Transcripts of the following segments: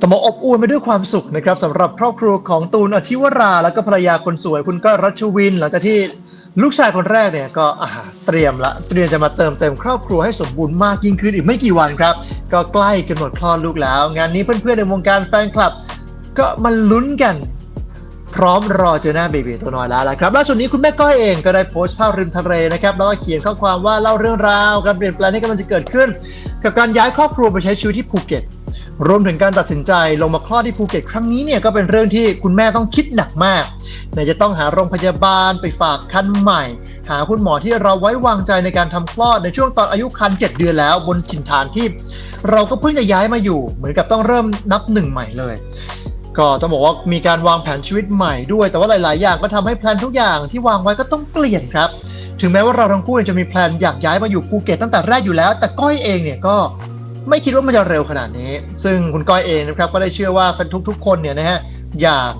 ต้องบอกอบอุ่นไปด้วยความสุขนะครับสำหรับครอบครัวของตูนอธิวราแล้วก็ภรรยาคนสวยคุณก้อยรัชวิน หลังจากที่ลูกชายคนแรกเนี่ยก็อาเตรียมละเตรียมจะมาเติมเต็มครอบครัวให้สมบูรณ์มากยิ่งขึ้นอีกไม่กี่วันครับ ก็ใกล้กำหนดคลอดลูกแล้ว งานนี้เพื่อนๆในวงการแฟนคลับ ก็มาลุ้นกัน พร้อมรอเจอหน้าเบบีตัวน้อยแล้วละครับล่าสุดนี้คุณแม่ก้อยเองก็ได้โพสต์ภาพริมทะเลนะครับแล้วก็เขียนข้อความว่าเล่าเรื่องราวการเปลี่ยนแปลงที่กำลังจะเกิดขึ้น กับการย้ายครอบครัวไปใช้ชีวิตที่ภูเก็ต รวมถึงการตัดสินใจลงมาคลอดที่ภูเก็ตครั้งนี้เนี่ยก็เป็นเรื่องที่คุณแม่ต้องคิดหนักมากไหนจะต้องหาโรงพยาบาลไปฝากคันใหม่ หาคุณหมอที่เราไว้วางใจในการทำคลอดในช่วงตอนอายุครรภ์7เดือนแล้ว บนถิ่นฐานที่เราก็เพิ่งจะย้ายมาอยู่ เหมือนกับต้องเริ่มนับหนึ่งใหม่เลย ก็ต้องบอกว่ามีการวางแผนชีวิตใหม่ด้วย แต่ว่าหลาย ๆ อย่างก็ทำให้แพลนทุกอย่างที่วางไว้ก็ต้องเปลี่ยนครับ ถึงแม้ว่าเราทั้งคู่จะมีแพลนอยากย้ายมาอยู่ภูเก็ตตั้งแต่แรกอยู่แล้ว แต่ก้อยเองเนี่ยก็ ไม่คิดว่ามันจะเร็วขนาดนี้ ซึ่งคุณก้อยเองนะครับก็ได้เชื่อว่าทุกๆ คนเนี่ยนะฮะอย่าง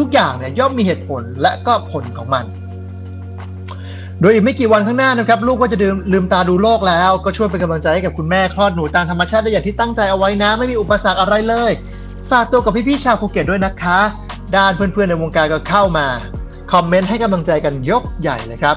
ทุกๆ อย่างเนี่ยย่อมมีเหตุผลและก็ผลของมันโดยอีกไม่กี่วันข้างหน้านะครับ ลูกก็จะลืมลืมตาดูโลกแล้ว ก็ช่วยเป็นกำลังใจให้กับคุณแม่คลอดหนูตามธรรมชาติได้อย่างที่ตั้งใจเอาไว้นะ ไม่มีอุปสรรคอะไรเลย ฝากตัวกับพี่ๆชาวภูเก็ตด้วยนะคะ ด้านเพื่อนๆในวงการก็เข้ามา คอมเมนต์ให้กำลังใจกันยกใหญ่เลยครับ